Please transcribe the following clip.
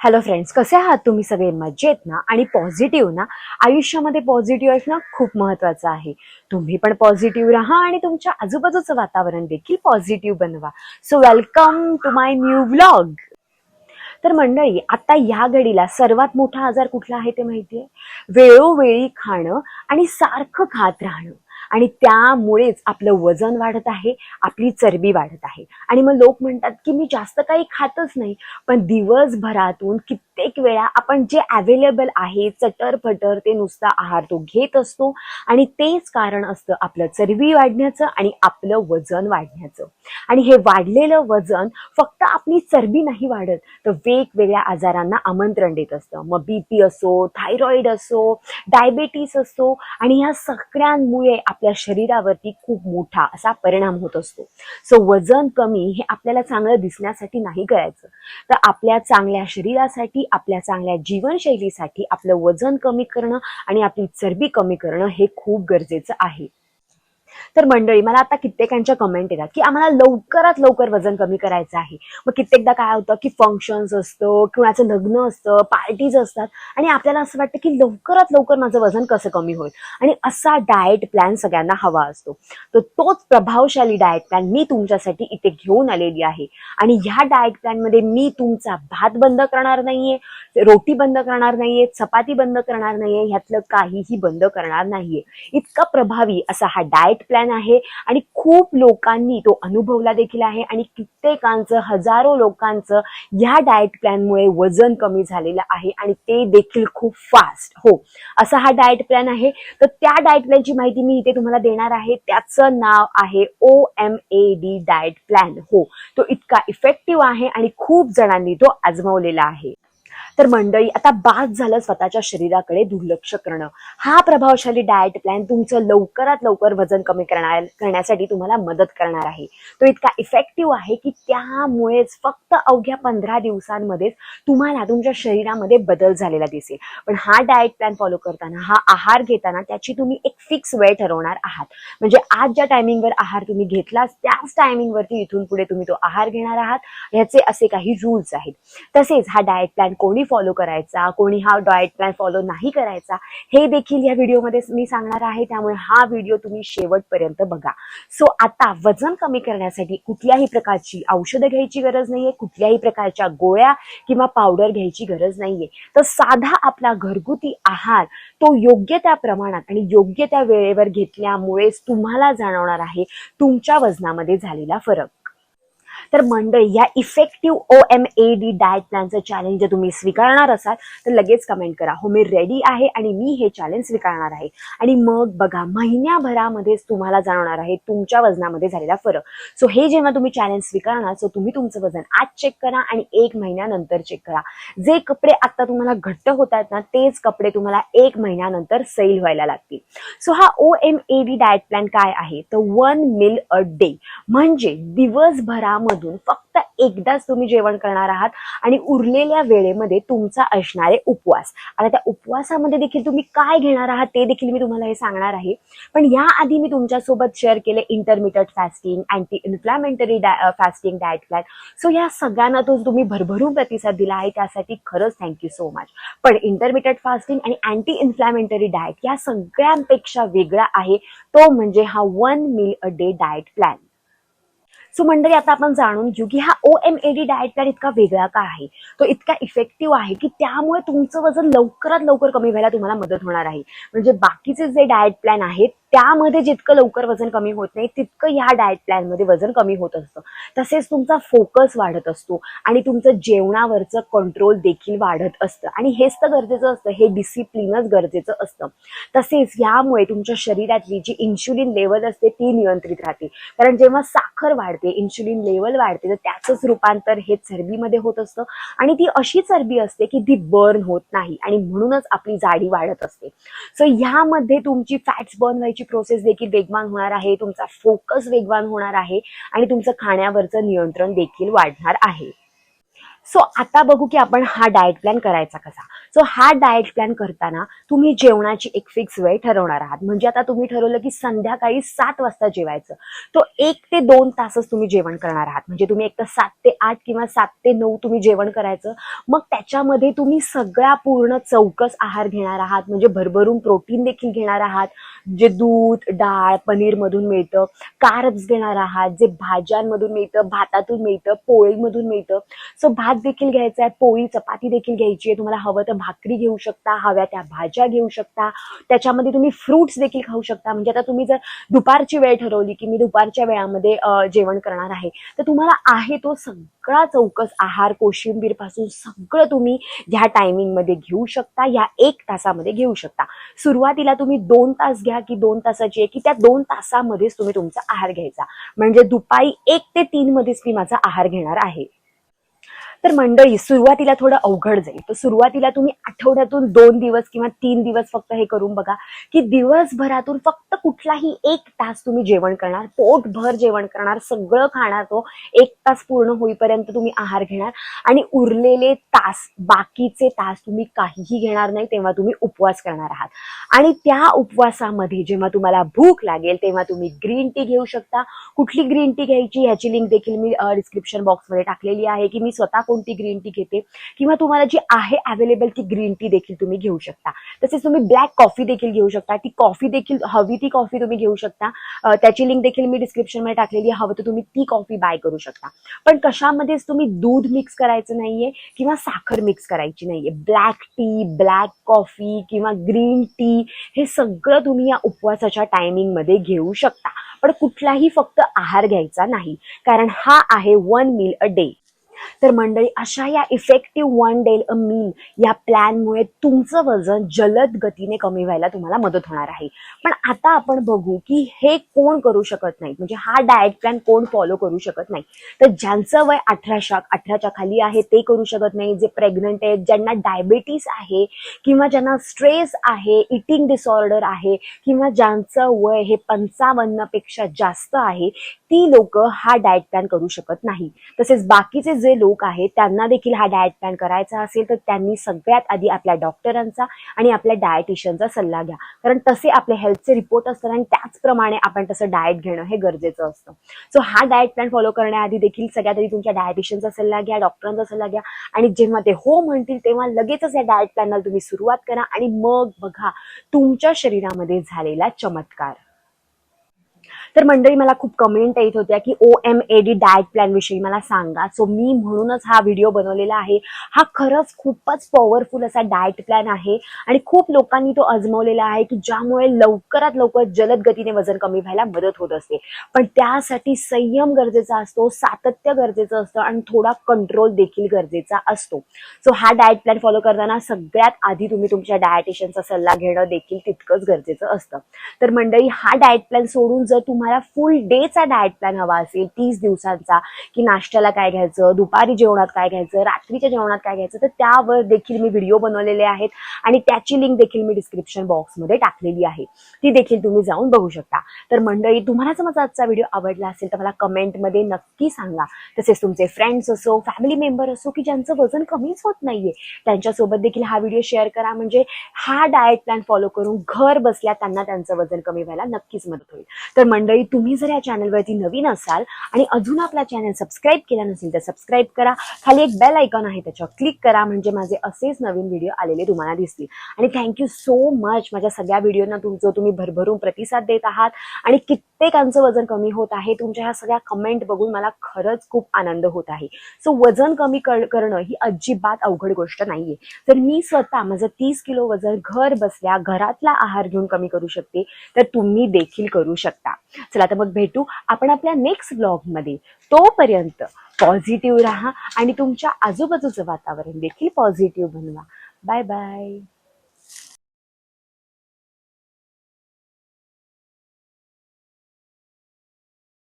Hello friends कसे आहात तुम्ही सगळे? मजेत ना? आणि पॉझिटिव्ह ना? आयुष्यामध्ये पॉझिटिव्ह असणं खूप महत्वाचं आहे. तुम्ही पण पॉझिटिव्ह राहा आणि तुमच्या आजूबाजूचं वातावरण देखील पॉझिटिव्ह बनवा. So welcome to my new vlog तर मंडळी आता या घडीला सर्वात मोठा आजार कुठला आहे ते माहितीये? वेळोवेळी खाणं आणि सारखं खात राहणं. आणि त्यामुळेच आपलं वजन वाढत आहे आपली चरबी वाढत आहे. आणि मग लोक म्हणतात की मी जास्त काही खातच नाही पण दिवसभरातून कित्येक वेळा आपण जे अवेलेबल आहे चटर फटर ते नुसता आहार तो घेत असतो आणि तेच कारण असतं आपलं चरबी वाढण्याचं आणि आपलं वजन वाढण्याचं. आणि हे वाढलेलं वजन फक्त आपली चरबी नाही वाढत तर वेगवेगळ्या आजारांना आमंत्रण देत असतं. मग बीपी असो थायरॉईड असो डायबेटीस असो आणि ह्या सगळ्यांमुळे आपल्या शरीरावरती खूप मोठा असा परिणाम होत असतो. सो वजन कमी हे आपल्याला चांगलं दिसण्यासाठी नाही करायचं. तर आपल्या चांगल्या शरीरासाठी आपल्या चांगल्या जीवनशैलीसाठी आपलं वजन कमी करणं आणि आपली चरबी कमी करणं हे खूप गरजेचं आहे. तर मंडळी मला आता कित्येकांच्या कमेंट येतात की आम्हाला लवकरात लवकर वजन कमी करायचं आहे. मग कित्येकदा काय होतं की फंक्शन्स असतं कुणाचं लग्न असतं पार्टीज असतात आणि आपल्याला असं वाटतं की लवकरात लवकर माझं वजन कसं कमी होईल. आणि असा डाएट प्लॅन सगळ्यांना हवा असतो. तर तोच प्रभावशाली डाएट प्लॅन मी तुमच्यासाठी इथे घेऊन आलेली आहे. आणि ह्या डाएट प्लॅनमध्ये मी तुमचा भात बंद करणार नाहीये रोटी बंद करणार नाहीये चपाती बंद करणार नाहीये ह्यातलं काहीही बंद करणार नाहीये. इतका प्रभावी असा हा डाएट प्लॅन आहे आणि खूप लोकांनी तो अनुभवला देखील आहे. आणि कित्येकांचं हजारो लोकांचं ह्या डाएट प्लॅनमुळे वजन कमी झालेलं आहे आणि ते देखील खूप फास्ट हो असा हा डाएट प्लॅन आहे. तर त्या डाएट प्लॅनची माहिती मी इथे तुम्हाला देणार आहे. त्याचं नाव आहे O M A D diet plan हो तो इतका इफेक्टिव्ह आहे आणि खूप जणांनी तो आजमावलेला आहे. तर मंडळी आता बाद झालं स्वतःच्या शरीराकडे दुर्लक्ष करणं. हा प्रभावशाली डाएट प्लॅन तुमचं लवकरात लवकर वजन कमी करणार करण्यासाठी तुम्हाला मदत करणार आहे. तो इतका इफेक्टिव्ह आहे की त्यामुळेच फक्त अवघ्या पंधरा दिवसांमध्येच तुम्हाला तुमच्या शरीरामध्ये बदल झालेला दिसेल. पण हा डाएट प्लॅन फॉलो करताना हा आहार घेताना त्याची तुम्ही एक फिक्स वेळ ठरवणार आहात. म्हणजे आज ज्या टायमिंगवर आहार तुम्ही घेतलास त्याच टायमिंगवरती इथून पुढे तुम्ही तो आहार घेणार आहात. ह्याचे असे काही रूल्स आहेत. तसेच हा डाएट प्लॅन कोणी फॉलो करायचा कोणी हा डाएट प्लॅन फॉलो नाही करायचा हे देखील या व्हिडिओमध्ये मी सांगणार आहे. त्यामुळे हा व्हिडिओ तुम्ही शेवटपर्यंत बघा. सो आता वजन कमी करण्यासाठी कुठल्याही प्रकारची औषधं घ्यायची गरज नाहीये कुठल्याही प्रकारच्या गोळ्या किंवा पावडर घ्यायची गरज नाहीये. तर साधा आपला घरगुती आहार तो योग्य त्या प्रमाणात आणि योग्य त्या वेळेवर घेतल्यामुळेच तुम्हाला जाणवणार आहे तुमच्या वजनामध्ये झालेला फरक. तर मंडळी या effective O M A D diet प्लॅनचं challenge जर तुम्ही स्वीकारणार असाल तर लगेच कमेंट करा. हो मी रेडी आहे आणि मी हे चॅलेंज स्वीकारणार आहे. आणि मग बघा महिन्याभरामध्येच तुम्हाला जाणवणार आहे तुमच्या वजनामध्ये झालेला फरक. सो हे जेव्हा तुम्ही चॅलेंज स्वीकारणार सो तुम्ही तुमचं वजन आज चेक करा आणि एक महिन्यानंतर चेक करा. जे कपडे आता तुम्हाला घट्ट होत आहेत ना तेच कपडे तुम्हाला एक महिन्यानंतर सैल व्हायला लागतील. सो हा O M A D diet plan काय आहे? तर वन मिल अ डे म्हणजे दिवसभरामध्ये मधून फक्त एकदाच तुम्ही जेवण करणार आहात आणि उरलेल्या वेळेमध्ये तुमचा असणारे उपवास. आता त्या उपवासामध्ये देखील तुम्ही काय घेणार आहात ते देखील मी तुम्हाला हे सांगणार आहे. पण याआधी मी तुमच्यासोबत शेअर केले intermittent fasting anti inflammatory fasting diet plan so या सगळ्यांना तो तुम्ही भरभरून प्रतिसाद दिला आहे. त्यासाठी खरंच थँक्यू सो मच पण इंटरमिटंट फास्टिंग आणि अँटी इन्फ्लॅमेंटरी डाएट या सगळ्यांपेक्षा वेगळा आहे. तो म्हणजे हा one meal a day diet plan so मंडळी आता आपण जाणून घेऊ की हा O M A D diet plan इतका वेगळा का आहे? तो इतका इफेक्टिव्ह आहे की त्यामुळे तुमचं वजन लवकरात लवकर कमी व्हायला तुम्हाला मदत होणार आहे. म्हणजे बाकीचे जे डाएट प्लॅन आहेत त्यामध्ये जितकं लवकर वजन कमी होत नाही तितकं ह्या डाएट प्लॅनमध्ये वजन कमी होत असतं. तसेच तुमचा फोकस वाढत असतो आणि तुमचं जेवणावरचं कंट्रोल देखील वाढत असतं. आणि हेच तर गरजेचं असतं. हे डिसिप्लिनच गरजेचं असतं. तसेच यामुळे तुमच्या शरीरातली जी इन्शुलिन लेवल असते ती नियंत्रित राहते. कारण जेव्हा साखर वाढते इन्शुलिन लेवल वाढते तर त्याचंच रूपांतर हे चरबीमध्ये होत असतं. आणि ती अशी चरबी असते की ती बर्न होत नाही. आणि म्हणूनच आपली जाडी वाढत असते. सो ह्यामध्ये तुमची फॅट्स बर्न व्हायची प्रोसेस देखील वेगवान होणार आहे तुमचा फोकस वेगवान होणार आहे आणि तुमचं खाण्यावरचं नियंत्रण देखील वाढणार आहे. सो आता बघू की आपण हा डाएट प्लॅन करायचा कसा. सो हा डाएट प्लॅन करताना तुम्ही जेवणाची एक फिक्स वेळ ठरवणार आहात. म्हणजे आता तुम्ही ठरवलं की संध्याकाळी सात वाजता जेवायचं. तो एक ते दोन तासच तुम्ही जेवण करणार आहात. म्हणजे तुम्ही एक तर सात ते आठ किंवा सात ते नऊ तुम्ही जेवण करायचं. मग त्याच्यामध्ये तुम्ही सगळा पूर्ण चौकस आहार घेणार आहात. म्हणजे भरभरून प्रोटीन देखील घेणार आहात. जे दूध डाळ पनीर मधून मिळतं. कार्ब्स घेणार आहात. जे भाज्यांमधून मिळतं भातातून मिळतं पोळीमधून मिळतं. सो भात देखील घ्यायचा आहे पोळी चपाती देखील घ्यायची आहे. तुम्हाला हवं तर भाकरी घेऊ शकता हव्या त्या भाज्या घेऊ शकता. त्याच्यामध्ये तुम्ही फ्रुट्स देखील खाऊ शकता. म्हणजे आता तुम्ही जर दुपारची वेळ ठरवली की मी दुपारच्या वेळामध्ये जेवण करणार आहे तर तुम्हाला आहे तो सगळा चौकस आहार कोशिंबीरपासून सगळं तुम्ही ह्या टायमिंगमध्ये घेऊ शकता या एक तासामध्ये घेऊ शकता. सुरुवातीला तुम्ही दोन तास घ्या की दोन तासाची आहे की त्या दोन तासामध्येच तुम्ही तुमचा आहार घ्यायचा. म्हणजे दुपारी एक ते तीन मध्येच मी माझा आहार घेणार आहे. तर मंडळी सुरुवातीला थोडं अवघड जाईल. तर सुरुवातीला तुम्ही आठवड्यातून दोन दिवस किंवा तीन दिवस फक्त हे करून बघा की दिवसभरातून फक्त कुठलाही एक तास तुम्ही जेवण करणार पोटभर जेवण करणार सगळं खाणार तो एक तास पूर्ण होईपर्यंत तुम्ही आहार घेणार आणि उरलेले तास बाकीचे तास तुम्ही काहीही घेणार नाही तेव्हा तुम्ही उपवास करणार आहात. आणि त्या उपवासामध्ये जेव्हा तुम्हाला भूक लागेल तेव्हा तुम्ही ग्रीन टी घेऊ शकता. कुठली ग्रीन टी घ्यायची ह्याची लिंक देखील मी डिस्क्रिप्शन बॉक्समध्ये टाकलेली आहे की मी स्वतः कोणती ग्रीन टी घेते किंवा तुम्हाला जी आहे अवेलेबल ती ग्रीन टी देखील तुम्ही घेऊ शकता. तसेच तुम्ही ब्लॅक कॉफी देखील घेऊ शकता. ती कॉफी देखील हवी ती कॉफी तुम्ही घेऊ शकता. त्याची लिंक देखील मी डिस्क्रिप्शनमध्ये टाकलेली हवं तर तुम्ही ती कॉफी बाय करू शकता. पण कशामध्येच तुम्ही दूध मिक्स करायचं नाहीये किंवा साखर मिक्स करायची नाहीये. ब्लॅक टी ब्लॅक कॉफी किंवा ग्रीन टी हे सगळं तुम्ही या उपवासाच्या टायमिंगमध्ये घेऊ शकता. पण कुठलाही फक्त आहार घ्यायचा नाही. कारण हा आहे वन मील अ डे तर मंडळी अशा या effective one day a meal या प्लॅनमुळे तुमचं वजन जलद गतीने कमी व्हायला तुम्हाला मदत होणार आहे. पण आता आपण बघू की हे कोण करू शकत नाही. म्हणजे हा डाएट प्लॅन कोण फॉलो करू शकत नाही. तर ज्यांचं वय अठराशा अठराच्या खाली आहे ते करू शकत नाही. जे प्रेग्नंट आहेत ज्यांना डायबेटीस आहे किंवा ज्यांना स्ट्रेस आहे इटिंग डिसऑर्डर आहे किंवा ज्यांचं वय हे पंचावन्नपेक्षा जास्त आहे ती लोक हा डाएट प्लॅन करू शकत नाही. तसेच बाकीचे जे लोक आहेत त्यांना देखील हा डाएट प्लॅन करायचा असेल तर त्यांनी सगळ्यात आधी आपल्या डॉक्टरांचा आणि आपल्या डायटिशियनचा सल्ला घ्या. कारण तसे आपले हेल्थचे रिपोर्ट असतात आणि त्याचप्रमाणे आपण तसं डाएट घेणं हे गरजेचं असतं. सो हा डाएट प्लॅन फॉलो करण्याआधी देखील सगळ्यात आधी तुमच्या डायटिशियनचा सल्ला घ्या डॉक्टरांचा सल्ला घ्या. आणि जेव्हा ते हो म्हणतील तेव्हा लगेचच या डाएट प्लॅनला तुम्ही सुरुवात करा आणि मग बघा तुमच्या शरीरामध्ये झालेला चमत्कार. तर मंडळी मला खूप कमेंट येत होत्या की O M A D diet plan विषयी मला सांगा. सो मी म्हणूनच हा व्हिडिओ बनवलेला आहे. हा खरंच खूपच पॉवरफुल असा डाएट प्लॅन आहे. आणि खूप लोकांनी तो अजमवलेला आहे की ज्यामुळे लवकरात लवकर जलद गतीने वजन कमी व्हायला मदत होत असते. पण त्यासाठी संयम गरजेचा असतो सातत्य गरजेचं असतं आणि थोडा कंट्रोल देखील गरजेचा असतो. सो हा डाएट प्लॅन फॉलो करताना सगळ्यात आधी तुम्ही तुमच्या डायटिशियनचा सल्ला घेणं देखील तितकंच गरजेचं असतं. तर मंडळी हा डाएट प्लॅन सोडून जर तुम्हाला फुल डेचा डाएट प्लॅन हवा असेल तीस दिवसांचा की नाश्त्याला काय घ्यायचं दुपारी जेवणात काय घ्यायचं रात्रीच्या जेवणात काय घ्यायचं तर त्यावर देखील मी व्हिडिओ बनवलेले आहेत आणि त्याची लिंक देखील मी डिस्क्रिप्शन बॉक्समध्ये टाकलेली आहे. ती देखील तुम्ही जाऊन बघू शकता. तर मंडळी तुम्हाला जर माझा आजचा व्हिडिओ आवडला असेल तर मला कमेंटमध्ये नक्की सांगा. तसेच तुमचे फ्रेंड्स असो फॅमिली मेंबर असो की ज्यांचं वजन कमीच होत नाहीये त्यांच्यासोबत देखील हा व्हिडिओ शेअर करा. म्हणजे हा डाएट प्लॅन फॉलो करून घर बसल्या त्यांना त्यांचं वजन कमी व्हायला नक्कीच मदत होईल. तर मंडळी तुम्ही जर या चॅनलवरती नवीन असाल आणि अजून आपला चॅनल सबस्क्राईब केला नसेल तर सबस्क्राईब करा. खाली एक बेल आयकॉन आहे त्याच्यावर क्लिक करा. म्हणजे माझे असेच नवीन व्हिडिओ आलेले तुम्हाला दिसतील. आणि थँक्यू सो मच माझ्या सगळ्या व्हिडिओना तुमचं तुम्ही भरभरून प्रतिसाद देत आहात. आणि कित्येकांचं वजन कमी होत आहे. तुमच्या ह्या सगळ्या कमेंट बघून मला खरंच खूप आनंद होत आहे. सो वजन कमी कर- करणं ही अजिबात अवघड गोष्ट नाहीये. तर मी स्वतः माझं तीस किलो वजन घर बसल्या घरातला आहार घेऊन कमी करू शकते तर तुम्ही देखील करू शकता. चला तर मग भेटू आपण आपल्या नेक्स्ट ब्लॉगमध्ये तोपर्यंत पॉझिटिव्ह राहा आणि तुमच्या आजूबाजूचं वातावरण देखील पॉझिटिव्ह बनवा. Bye bye